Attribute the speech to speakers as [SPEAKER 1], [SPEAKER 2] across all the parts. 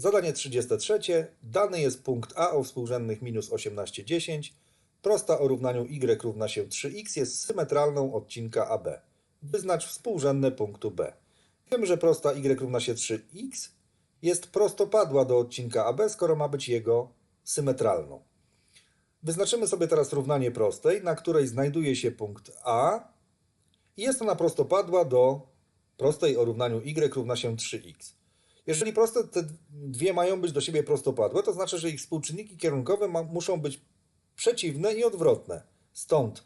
[SPEAKER 1] Zadanie 33. Dany jest punkt A o współrzędnych minus 18, 10. Prosta o równaniu y równa się 3x jest symetralną odcinka AB. Wyznacz współrzędne punktu B. Wiemy, że prosta y równa się 3x jest prostopadła do odcinka AB, skoro ma być jego symetralną. Wyznaczymy sobie teraz równanie prostej, na której znajduje się punkt A i jest ona prostopadła do prostej o równaniu y równa się 3x. Jeżeli proste te dwie mają być do siebie prostopadłe, to znaczy, że ich współczynniki kierunkowe ma, muszą być przeciwne i odwrotne. Stąd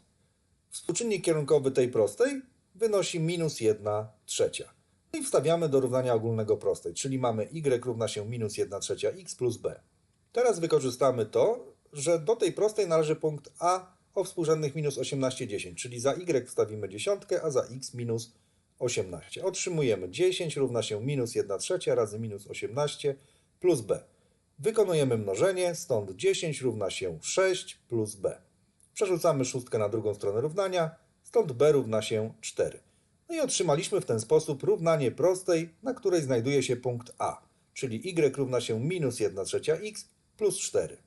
[SPEAKER 1] współczynnik kierunkowy tej prostej wynosi minus 1 trzecia. I wstawiamy do równania ogólnego prostej, czyli mamy y równa się minus 1 trzecia x plus b. Teraz wykorzystamy to, że do tej prostej należy punkt a o współrzędnych minus 18, 10, czyli za y wstawimy dziesiątkę, a za x minus 18. Otrzymujemy 10 równa się minus 1 trzecia razy minus 18 plus b. Wykonujemy mnożenie, stąd 10 równa się 6 plus b. Przerzucamy szóstkę na drugą stronę równania, stąd b równa się 4. No i otrzymaliśmy w ten sposób równanie prostej, na której znajduje się punkt a, czyli y równa się minus 1 trzecia x plus 4.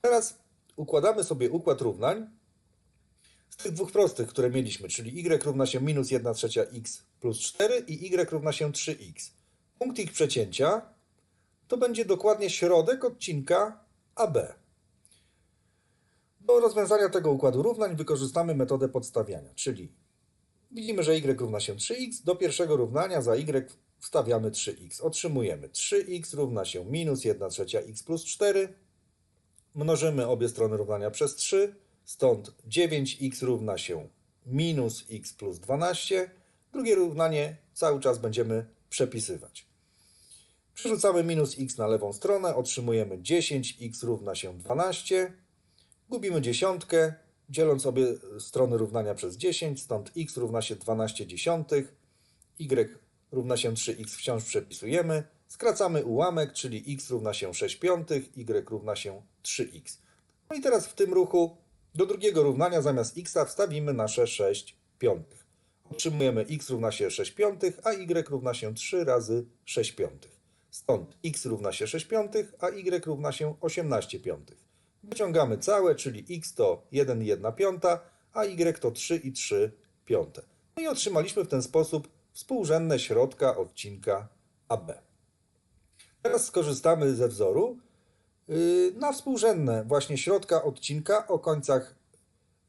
[SPEAKER 1] Teraz układamy sobie układ równań z tych dwóch prostych, które mieliśmy, czyli y równa się minus 1 trzecia x plus 4 i y równa się 3x. Punkt ich przecięcia to będzie dokładnie środek odcinka AB. Do rozwiązania tego układu równań wykorzystamy metodę podstawiania, czyli widzimy, że y równa się 3x, do pierwszego równania za y wstawiamy 3x. Otrzymujemy 3x równa się minus 1 trzecia x plus 4, mnożymy obie strony równania przez 3, stąd 9x równa się minus x plus 12. Drugie równanie cały czas będziemy przepisywać. Przerzucamy minus x na lewą stronę, otrzymujemy 10x równa się 12. Gubimy dziesiątkę, dzieląc obie strony równania przez 10, stąd x równa się 12 dziesiątych, y równa się 3x wciąż przepisujemy. Skracamy ułamek, czyli x równa się 6 piątych, y równa się 3x. No i teraz w tym ruchu do drugiego równania zamiast x wstawimy nasze 6 piątych. Otrzymujemy x równa się 6 piątych, a y równa się 3 razy 6 piątych. Stąd x równa się 6 piątych, a y równa się 18 piątych. Wyciągamy całe, czyli x to 1 i 1 piąta, a y to 3 i 3 piąte. No i otrzymaliśmy w ten sposób współrzędne środka odcinka AB. Teraz skorzystamy ze wzoru na współrzędne właśnie środka odcinka o końcach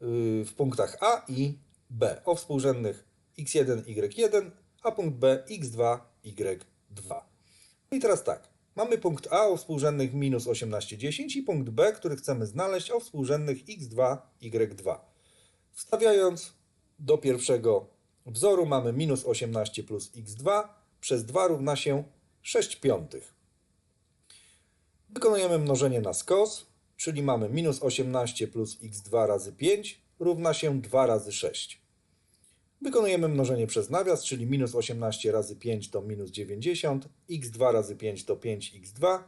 [SPEAKER 1] yy, w punktach A i B. O współrzędnych x1, y1, a punkt B x2, y2. I teraz tak. Mamy punkt A o współrzędnych minus 18, 10 i punkt B, który chcemy znaleźć o współrzędnych x2, y2. Wstawiając do pierwszego wzoru mamy minus 18 plus x2 przez 2 równa się 6 piątych. Wykonujemy mnożenie na skos, czyli mamy minus 18 plus x2 razy 5 równa się 2 razy 6. Wykonujemy mnożenie przez nawias, czyli minus 18 razy 5 to minus 90, x2 razy 5 to 5x2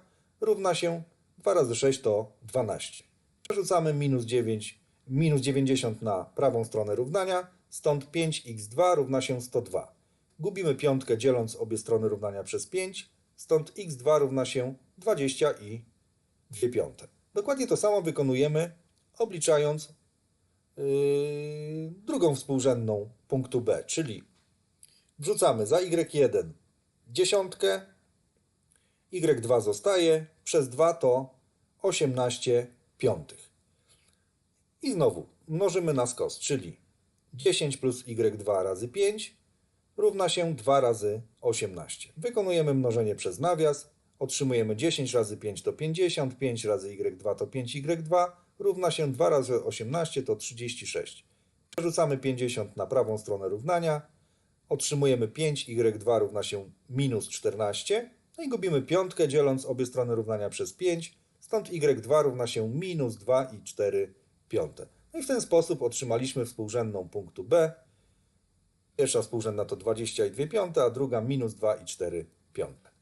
[SPEAKER 1] równa się 2 razy 6 to 12. Przerzucamy minus 9, minus 90 na prawą stronę równania, stąd 5x2 równa się 102. Gubimy piątkę dzieląc obie strony równania przez 5, stąd x2 równa się 20 i 2 piąte. Dokładnie to samo wykonujemy obliczając yy, drugą współrzędną punktu B, czyli wrzucamy za y1 dziesiątkę, y2 zostaje, przez 2 to 18 piątych. I znowu mnożymy na skos, czyli 10 plus y2 razy 5 równa się 2 razy 18. Wykonujemy mnożenie przez nawias, otrzymujemy 10 razy 5 to 50, 5 razy y2 to 5y2, równa się 2 razy 18 to 36. Przerzucamy 50 na prawą stronę równania, otrzymujemy 5y2 równa się minus 14, no i gubimy piątkę dzieląc obie strony równania przez 5, stąd y2 równa się minus 2 i 4 piąte. No i w ten sposób otrzymaliśmy współrzędną punktu B. Pierwsza współrzędna to 22 piąte, a druga minus 2 i 4 piąte.